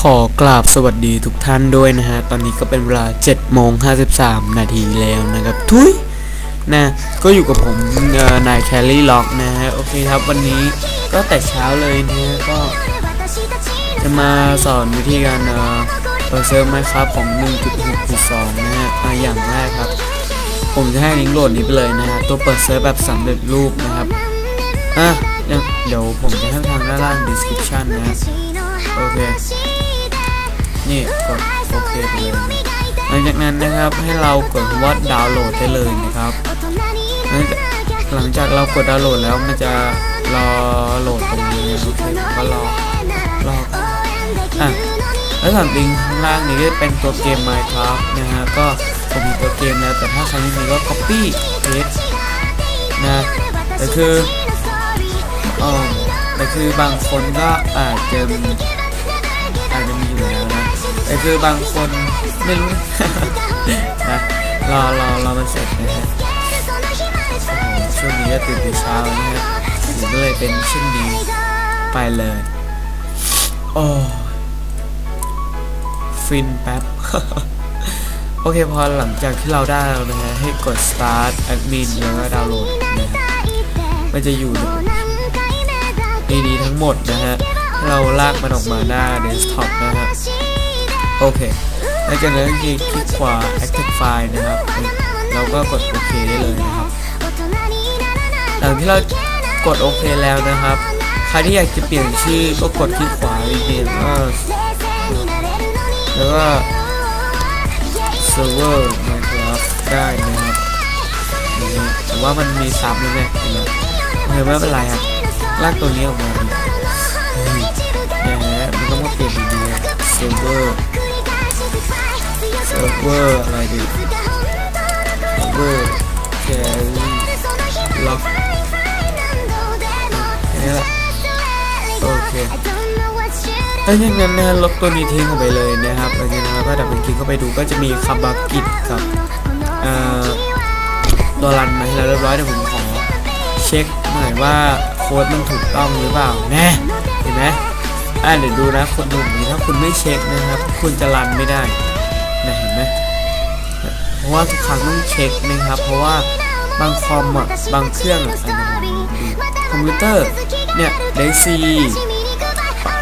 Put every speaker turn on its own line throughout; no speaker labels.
ขอกราบสวัสดีทุกท่านด้วยนะฮะ ตอนนี้ก็เป็นเวลา7โมง53 นาทีแล้วนะครับ ทุยนะ ก็อยู่กับผมนายแคลรี่ล็อกนะฮะ โอเคครับวันนี้ก็แต่เช้าเลยนะฮะ ก็จะมาสอนวิธีการเออเปิดเซิร์ฟไหมครับของ 1.6.2 นะฮะอะอย่างแรกครับ ผมจะให้ลิงก์โหลดนี้ไปเลยนะฮะ ตัวเปิดเซิร์ฟแบบสำเร็จรูปนะครับ อะ เดี๋ยวผมจะให้ทางด้านล่าง description นะฮะโอเค นี่กดโอเคไปเลยหลังจากนั้นนะครับให้เรากดคำว่าดาวน์โหลดได้เลยนะครับ หลังจากเรากดดาวน์โหลดแล้วมันจะรอโหลดตรงนี้นะโอเคก็รอรออะแล้วส่วนลิงข้างล่างนี้ก็เป็นตัวเกม Minecraft นะฮะก็ผมมีตัวเกมแล้วแต่ถ้าใครไม่มีก็ copy paste นะแต่คืออ๋อแต่คือบางคนก็อาจจะ แต่คือบางคนไม่รู้นะรอรอรอมันเสร็จนะฮะช่วงนี้ก็ตื่นแต่เช้านะฮะผมก็เลยเป็นเช่นนี้ไปเลยโอ้ฟินแป๊บโอเคพอหลังจากที่เราได้แล้วนะฮะให้กด start admin แล้วก็ดาวน์โหลดนะฮะมันจะอยู่ในนี้ทั้งหมดนะฮะเราลากมันออกมาหน้า desktop นะฮะ โอเคหลังจากนั้นคลิกคลิกขวา active file นะครับเราก็กดโอเคได้เลยนะครับ หลังที่เรากดโอเคแล้วนะครับ ใครที่อยากจะเปลี่ยนชื่อก็กดที่ขวาอีกทีก็แล้วก็ server Minecraft ได้นะครับนี้แต่ว่ามันมีซับเลยเนี่ยเห็นไหมไม่เป็นไรครับลากตัวนี้ออกมาดิเฮ้ยอย่นี้มันต้องมาเปลี่ยนดีๆ server เซิร์ฟเวอร์อะไรดีเซิร์ฟเวอร์แครี่ล็อกแค่นี้แหละโอเคถ้าอย่างนั้นนะฮะลบตัวนี้ทิ้งออกไปเลยนะครับหลังจากนั้นเราดับเบิลคลิกเข้าไปดูก็จะมีคำบักกิตกับเอ่อตัวรันมาให้เราเรียบร้อยเดี๋ยวผมขอเช็คหน่อยว่าโค้ดมันถูกต้องหรือเปล่าแน่เห็นไหม อ่าเดี๋ยวดูนะคนดูนี้ถ้าคุณไม่เช็คนะครับ คุณจะรันไม่ได้นะเห็นไหมเพราะว่าทุกครั้งต้องเช็คนะครับ เพราะว่าบางคอมอะบางเครื่องอะอันนี้คอมพิวเตอร์เนี่ยไดซี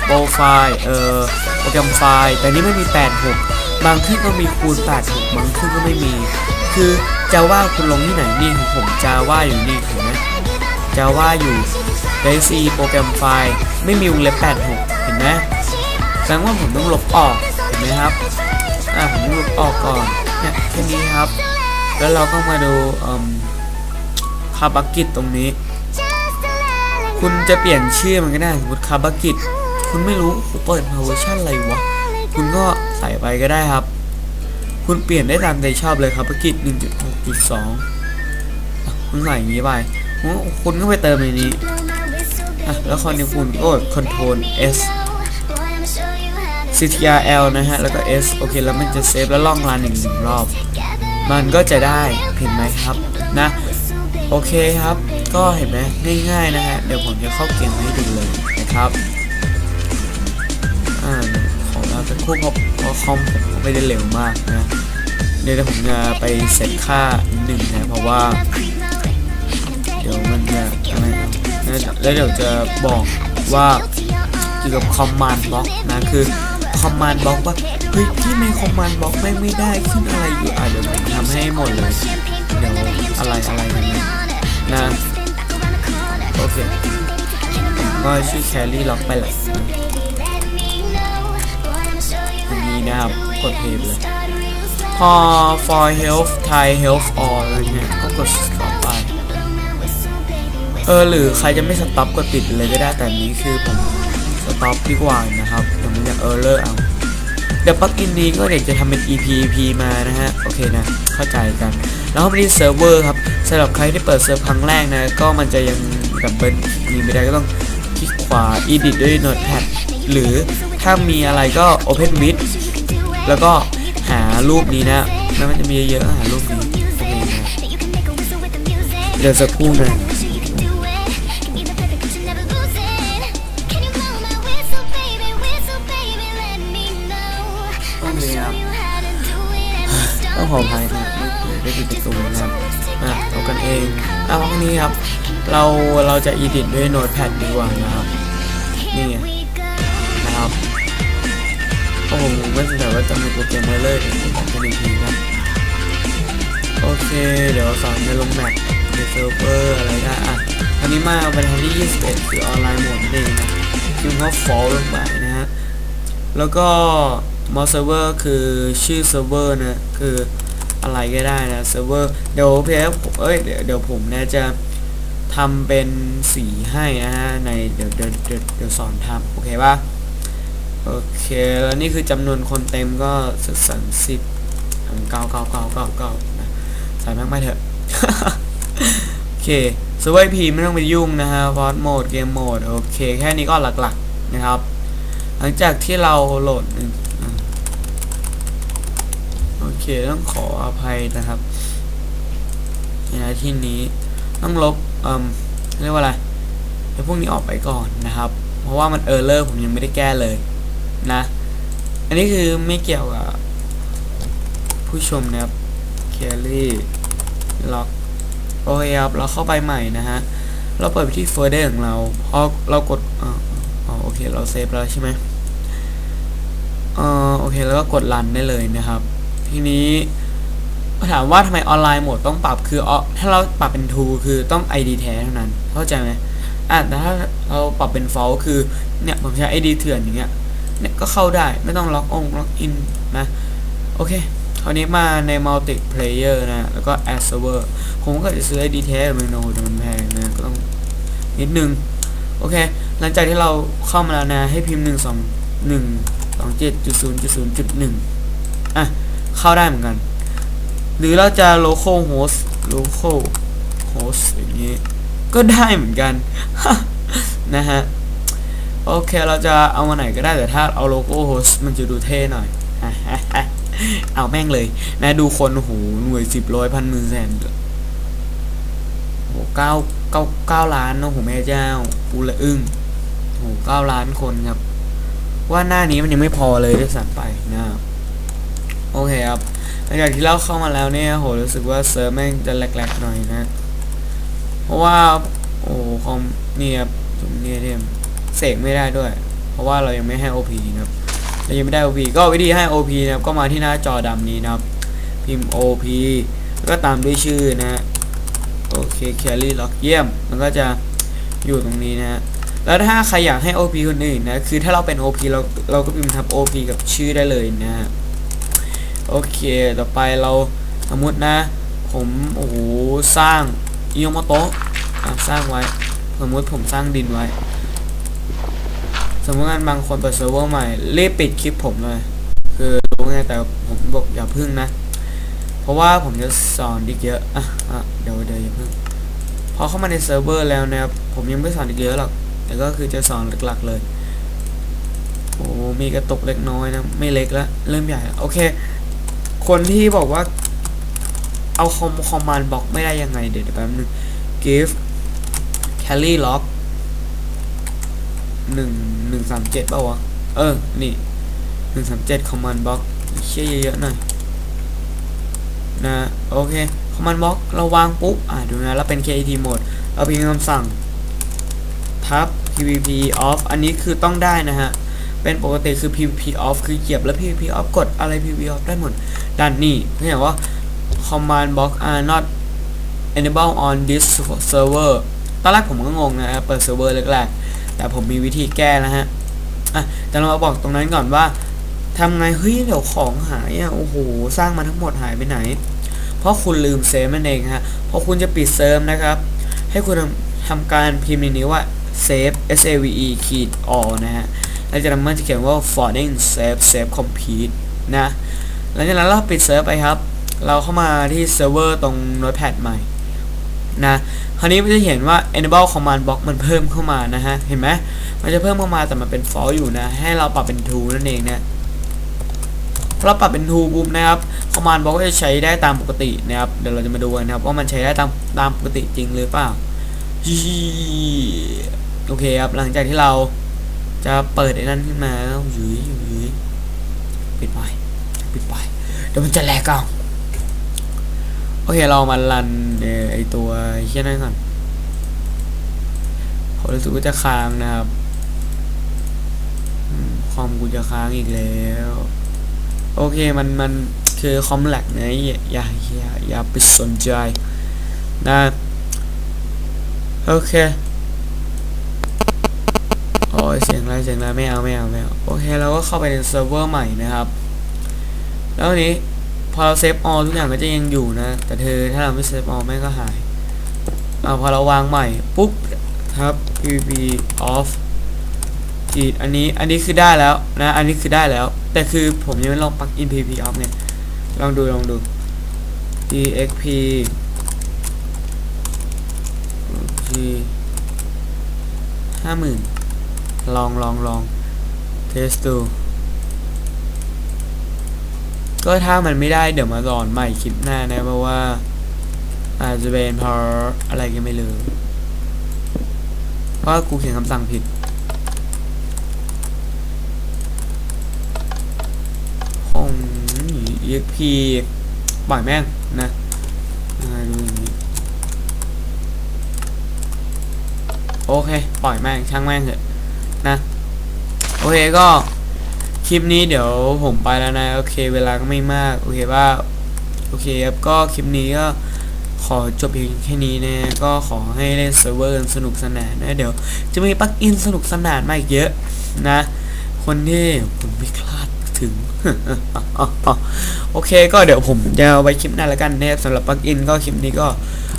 โปรไฟล์เอ่อโปรแกรมไฟล์ แต่นี่ไม่มี 86 บางเครื่องก็มีคูณ 86 บางเครื่องก็ไม่มี คือจะว่าคุณลงที่ไหนนี่ของผมจะว่าอยู่นี่เห็นไหมจะว่าอยู่ไดซีโปรแกรมไฟล์ ไม่มีวงเล็บ86เห็น ไหมแสดงว่าผมต้องลบออกเห็นไหมครับอะผมลบออกก่อนเนี่ยแค่นี้ครับ แล้วเราก็มาดูคาบักกิตตรงนี้ คุณจะเปลี่ยนชื่อมันก็ได้สมมติคาบักกิตคุณไม่รู้คุณเปิดมาเวอร์ชันอะไรวะคุณก็ใส่ไปก็ได้ครับ คุณเปลี่ยนได้ตามใจชอบเลยครับบักกิต1.6.2 คุณใส่อย่างนี้ไป คุณก็ไปเติมในนี้อะแล้วคอนนี้คุณก็คอนโทรล S CTRL นะฮะ แล้วก็ S โอเค แล้วมันจะเซฟแล้วล่องรันอีกหนึ่งรอบ มันก็จะได้เห็นไหมครับนะ โอเคครับ ก็เห็นไหมง่ายๆนะฮะ เดี๋ยวผมจะเข้าเกมให้ดูเลยนะครับ อ่าของเราจะคู่เพราะเพราะคอมผมไม่ได้เร็วมากนะเดี๋ยวผมจะไปเซตค่าหนึ่งนะเพราะว่า เดี๋ยวมันจะอะไรนะแล้วเดี๋ยวจะบอกว่าเกี่ยวกับคอมมานด์บล็อกนะคือ คอมมานด์บล็อกว่าเฮ้ยที่ในคอมมานด์บล็อกไม่ไม่ได้ขึ้นอะไรอยู่อะเดี๋ยวผมทำให้หมดเลย เดี๋ยวอะไรอะไรนี้นะโอเคก็ชื่อแคลรี่ล็อกไปแหละอย่างนี้นะครับกดเพลย์เลยพอ for health Thai health all อะไรเนี่ยก็กด stop ไปเออหรือใครจะไม่สต็อปก็ติดเลยก็ได้แต่นี้คือผม ต็อปดีกว่านะครับผมอยากเออเลอร์เอาเดี๋ยวปลั๊กอินนี้ก็เดี๋ยวจะทำเป็น EP EP มานะฮะโอเคนะเข้าใจกัน แล้วก็ไปที่เซิร์ฟเวอร์ครับสำหรับใครที่เปิดเซิร์ฟครั้งแรกนะก็มันจะยังดับเบิลนี้ไม่ได้ก็ต้องคลิกขวา edit ด้วย notepad หรือถ้ามีอะไรก็ open with แล้วก็หารูปนี้นะแล้วมันจะมีเยอะๆหารูปนี้โอเคนะเดี๋ยวสักครู่นะ ต้องขออภัยนะไม่ได้ปิดประตูนะครับอะเอากันเองอะวันนี้ครับ เราเราจะอีดิทด้วยโน้ตแพดดีกว่านะครับนี่ไงนะครับโอ้โหไม่สงสัยว่าจะมีโปรแกรมเมอร์เลยเดี๋ยวผมจะอีกทีครับโอเค เดี๋ยวสอนในลงแมปในเซิร์ฟเวอร์อะไรได้อะอันนี้มาเป็นทางที่ 21 คือออนไลน์หมดนั่นเองนะคือเขาฟอลลงไปนะฮะแล้วก็ มอสเซิร์ฟเวอร์คือชื่อเซิร์ฟเวอร์นะคืออะไรก็ได้นะเซิร์ฟเวอร์เดี๋ยวเพจเอ้ยเดี๋ยวเดี๋ยวผมเนี่ยจะทำเป็นสีให้นะฮะในเดี๋ยวเดี๋ยวเดี๋ยวเดี๋ยวสอนทำโอเคป่ะโอเคแล้วนี่คือจำนวนคนเต็มก็สักสามสิบเก้าเก้าเก้าเก้าเก้านะใส่แม่งไปเถอะโอเคเซิร์ฟเวอร์พีไม่ต้องไปยุ่งนะฮะฟอสโหมดเกมโหมดโอเค แค่นี้ก็หลักๆนะครับ หลังจากที่เราโหลด โอเคต้องขออภัยนะครับในที่นี้ต้องลบเอ่มเรียกว่าอะไรไอ้พวกนี้ออกไปก่อนนะครับ เพราะว่ามันเออร์เลอร์ผมยังไม่ได้แก้เลยนะ อันนี้คือไม่เกี่ยวกับผู้ชมนะครับเคลลี่ล็อกโอเคครับเราเข้าไปใหม่นะฮะ เราเปิดไปที่โฟลเดอร์ของเราพอเรากดอ๋อโอเค เราเซฟแล้วใช่ไหมเออโอเค แล้วก็กดรันได้เลยนะครับ ทีนี้ถามว่าทำไมออนไลน์โหมดต้องปรับคือถ้าเราปรับเป็น to คือต้อง ID แท้เท่านั้น เข้าใจไหมอะแต่ถ้าเราปรับเป็น false คือเนี่ยผมใช้ ID เถื่อนอย่างเงี้ยเนี่ยก็เข้าได้ไม่ต้องล็อกองล็อกอินนะ โอเคคราวนี้มาใน multiplayer นะ แล้วก็ add server ผมก็จะซื้อ ID แท้เมนูแต่มันแพงนะก็ต้องนิดนึง โอเค หลังจากที่เราเข้ามาแล้วนะ ให้พิมพ์หนึ่งสองหนึ่งสองเจ็ดจุดศูนย์จุดศูนย์จุดหนึ่งอะ เข้าได้เหมือนกัน หรือเราจะ local host local host อย่างนี้ ก็ได้เหมือนกัน นะฮะ โอเคเราจะเอามาไหนก็ได้แต่ถ้าเอา local host มันจะดูเท่หน่อย เอาแม่งเลยนะดูคนโอ้โหหน่วยสิบร้อยพันหมื่นแสนโอ้โหเก้าเก้าเก้าล้านโอ้โหแม่เจ้าปูละอึ้งโอ้โหเก้าล้านคนครับ ว่าหน้านี้มันยังไม่พอเลยด้วยซ้ำไปนะครับ โอเคครับหลังจากที่เราเข้ามาแล้วเนี่ยโหรู้สึกว่าเซิร์ฟแม่งจะแหลกๆหน่อยนะ เพราะว่าโอ้โหคอมเนี่ยครับตรงนี้เนี่ยเสกไม่ได้ด้วย เพราะว่าเรายังไม่ให้ OP นะครับเรายังไม่ได้ OP ก็วิธีให้ OP นะครับก็มาที่หน้าจอดำนี้นะครับ พิมพ์ OP แล้วก็ตามด้วยชื่อนะโอเคแคลรี่ล็อกเยี่ยม มันก็จะอยู่ตรงนี้นะแล้วถ้าใครอยากให้ OP คนอื่นนะ คือถ้าเราเป็น OP เราเราก็พิมพ์ทับ OP กับชื่อได้เลยนะฮะ โอเค ต่อไปเราสมมตินะ ผมโอ้โหสร้างอิโยมโตะสร้างไว้ สมมติผมสร้างดินไว้ สมมติว่าบางคนเปิดเซิร์ฟเวอร์ใหม่รีบปิดคลิปผมเลย คือรู้ไงแต่ผมบอกอย่าพึ่งนะ เพราะว่าผมจะสอนอีกเยอะอะอะเดี๋ยวเดี๋ยวอย่าพึ่งพอเข้ามาในเซิร์ฟเวอร์แล้วนะครับผมยังไม่สอนอีกเยอะหรอกแต่ก็คือจะสอนหลักๆเลยโอ้มีกระตกเล็กน้อยนะ ไม่เล็กแล้วเริ่มใหญ่แล้วโอเค คนที่บอกว่า เอาคอมคอมมานด์บล็อกไม่ได้ยังไง เดี๋ยวแป๊บนึง give carry lock หนึ่งหนึ่งสามเจ็ดป่าวะ เออ นี่หนึ่งสามเจ็ด command block เชี่ยเยอะๆหน่อย นะ โอเค command block เราวางปุ๊บ อ่าดูนะ แล้วเป็น KT mode เราพิมพ์คำสั่งทับ PVP off อันนี้คือต้องได้นะฮะ เป็นปกติคือ PVP off คือเหยียบแล้ว PVP off กดอะไร PVP off ได้หมดด้านนี้เพื่อว่า command block are not enable on this server ตอนแรกผมก็งงนะเปิดเซิร์ฟเวอร์แรกๆแต่ผมมีวิธีแก้นะฮะอะแต่เรามาบอกตรงนั้นก่อนว่าทำไงเฮ้ยเดี๋ยวของหายอะโอ้โหสร้างมาทั้งหมดหายไปไหน เพราะคุณลืมเซฟนั่นเองฮะพอคุณจะปิดเซิร์ฟนะครับ ให้คุณทำทำการพิมพ์ในนี้ว่า save s a v e ขีด all นะฮะ แล้วจากนั้นมันจะเขียนว่า forwarding save save complete นะ หลังจากนั้นเราปิดเซิร์ฟไปครับ เราเข้ามาที่เซิร์ฟเวอร์ตรง notepad ใหม่นะคราวนี้มันจะเห็นว่า enable command block มันเพิ่มเข้ามานะฮะ เห็นไหมมันจะเพิ่มเข้ามาแต่มันเป็น false อยู่นะ ให้เราปรับเป็น true นั่นเองเนี่ยพอเราปรับเป็น true ปุ๊บนะครับ command block ก็จะใช้ได้ตามปกตินะครับ เดี๋ยวเราจะมาดูกันนะครับว่ามันใช้ได้ตามตามปกติจริงหรือเปล่า โอเคครับ หลังจากที่เรา จะเปิดไอ้นั่นขึ้นมาแล้วยืยยืยปิดไว้ปิดไปเดี๋ยวมันจะแหลกเอาโอเคเรามารันไอตัวเฮี้ยนั่นก่อนผมรู้สึกว่าจะค้างนะครับคอมกูจะค้างอีกแล้ว โอเคมันมันคือคอมแลกนะอย่าอย่าอย่าอย่าไปสนใจนะโอเค อ้ยเสียงอะไรเสียงอะไรไม่เอาไม่เอาไม่เอาโอเคเราก็เข้าไปในเซิร์ฟเวอร์ใหม่นะครับ แล้วนี้พอเราเซฟออทุกอย่างก็จะยังอยู่นะ แต่เธอถ้าเราไม่เซฟออแม่งก็หายเอาพอเราวางใหม่ปุ๊บครับ pvp off ขีดอันนี้อันนี้คือได้แล้วนะ อันนี้คือได้แล้ว แต่คือผมยังไม่ลองปลักอิน pvp off เนี่ยลองดูลองดู exp g ห้าหมื่น ลองลองลองเทสดู ก็ถ้ามันไม่ได้เดี๋ยวมาสอนใหม่คลิปหน้านะเพราะว่า อาจจะเป็นเพราะอะไรก็ไม่รู้เพราะว่ากูเขียนคำสั่งผิด ของ EXP ปล่อยแม่งนะโอเค ปล่อยแม่ง ช่างแม่งเถอะ นะโอเคก็คลิปนี้เดี๋ยวผมไปแล้วนะโอเค เวลาก็ไม่มาก โอเคว่าโอเคครับก็คลิปนี้ก็ขอจบเพียงแค่นี้นะก็ขอให้เล่นเซิร์ฟเวอร์สนุกสนานนะเดี๋ยวจะมีปลั๊กอินสนุกสนานมาอีกเยอะนะ คนที่ผมไม่คลาดถึง โอเคก็เดี๋ยวผมจะเอาไว้คลิปหน้าแล้วกันนะครับสำหรับปลั๊กอินก็คลิปนี้ก็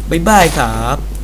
บ๊ายบายครับ